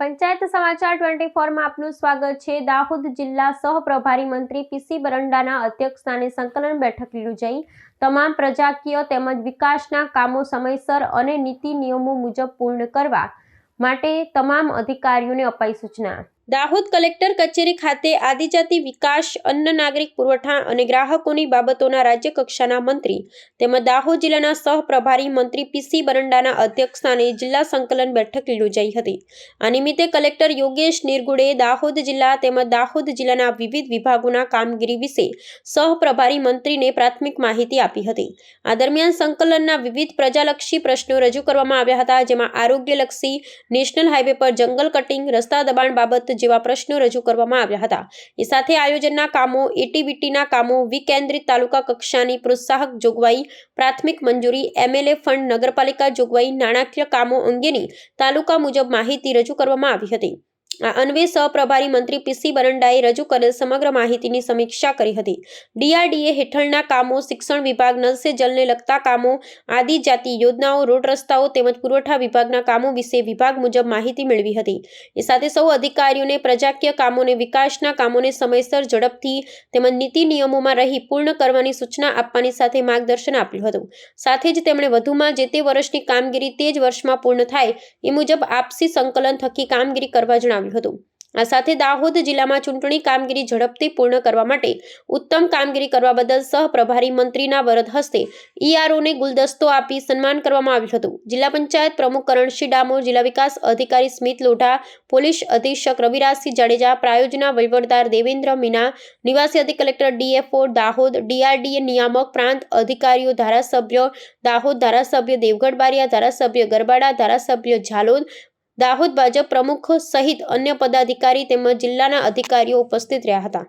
પંચાયત સમાચાર ટ્વેન્ટી ફોરમાં આપનું સ્વાગત છે. દાહોદ જિલ્લા સહપ્રભારી મંત્રી પીસી બરંડાના અધ્યક્ષસ્થાને સંકલન બેઠક યોજાઈ. તમામ પ્રજાકીય તેમજ વિકાસના કામો સમયસર અને નીતિ નિયમો મુજબ પૂર્ણ કરવા માટે તમામ અધિકારીઓને અપાઈ સૂચના. દાહોદ કલેક્ટર કચેરી ખાતે આદિજાતિ વિકાસ, અન્ન નાગરિક પુરવઠા અને ગ્રાહકોની બાબતોના રાજ્ય કક્ષાના મંત્રી તેમજ દાહોદ જિલ્લાના સહપ્રભારી મંત્રી પીસી બરંડાના અધ્યક્ષસ્થાને જિલ્લા સંકલન બેઠક યોજાઈ હતી. આ નિમિત્તે કલેક્ટર યોગેશ નિરગુડે દાહોદ જિલ્લા તેમજ દાહોદ જિલ્લાના વિવિધ વિભાગોના કામગીરી વિશે સહપ્રભારી મંત્રીને પ્રાથમિક માહિતી આપી હતી. આ દરમિયાન સંકલનના વિવિધ પ્રજાલક્ષી પ્રશ્નો રજૂ કરવામાં આવ્યા હતા, જેમાં આરોગ્યલક્ષી, નેશનલ હાઈવે પર જંગલ કટિંગ, રસ્તા દબાણ બાબત જેવા પ્રશ્નો રજૂ કરવામાં આવ્યા હતા. એ સાથે આયોજનના કામો એટીબીટીના કામો વિકેન્દ્રિત તાલુકા કક્ષાની પ્રોત્સાહક જોગવાઈ, પ્રાથમિક મંજૂરી, એમએલએ ફંડ, નગરપાલિકા જોગવાઈ, નાણાકીય કામો અંગેની તાલુકા મુજબ માહિતી રજૂ કરવામાં આવી હતી. આ અન્વે સહપ્રભારી મંત્રી પીસી બરંડાએ રજૂ કરેલ સમગ્ર માહિતીની સમીક્ષા કરી હતી. ડીઆરડીએ હેઠળના કામો શિક્ષણ વિભાગ નલ સે જલને લગતા કામો આદિજાતિ યોજનાઓ, રોડ રસ્તાઓ તેમજ પુરવઠા વિભાગના કામો વિશે વિભાગ મુજબ માહિતી મેળવી હતી. એ સાથે સૌ અધિકારીઓને પ્રજાકીય કામોને વિકાસના કામોને સમયસર ઝડપથી તેમજ નીતિ નિયમોમાં રહી પૂર્ણ કરવાની સૂચના આપવાની સાથે માર્ગદર્શન આપ્યું હતું. સાથે જ તેમણે વધુમાં જે તે વર્ષની કામગીરી તે જ વર્ષમાં પૂર્ણ થાય એ મુજબ આપસી સંકલન થકી કામગીરી કરવા જણાવ્યું હતું. આ સાથે દાહોદ જિલ્લામાં ચૂંટણી કામગીરી ઝડપથી પૂર્ણ કરવા માટે ઉત્તમ કામગીરી કરવા બદલ સહપ્રભારી મંત્રીના વરદ હસ્તે ઈઆરઓને ગુલદસ્તો આપી સન્માન કરવામાં આવ્યું હતું. જિલ્લા પંચાયત પ્રમુખ કરણસિંહ ડામોર, જિલ્લા વિકાસ અધિકારી સ્મિત લોઢા, પોલીસ અધિક્ષક રવિરાજસિંહ જાડેજા, પ્રાયોજના વહીવટદાર દેવેન્દ્ર મીના, નિવાસી અધિક કલેક્ટર ડીએફઓ દાહોદ ડીઆરડીએ નિયામક, પ્રાંત અધિકારીઓ, ધારાસભ્ય, દાહોદ ધારાસભ્ય દેવગઢ બારિયા, ધારાસભ્ય ગરબાડા, ધારાસભ્ય ઝાલોદ દાહોદ ભાજપ પ્રમુખ સહિત અન્ય પદાધિકારી તેમજ જિલ્લાના અધિકારીઓ ઉપસ્થિત રહ્યા હતા.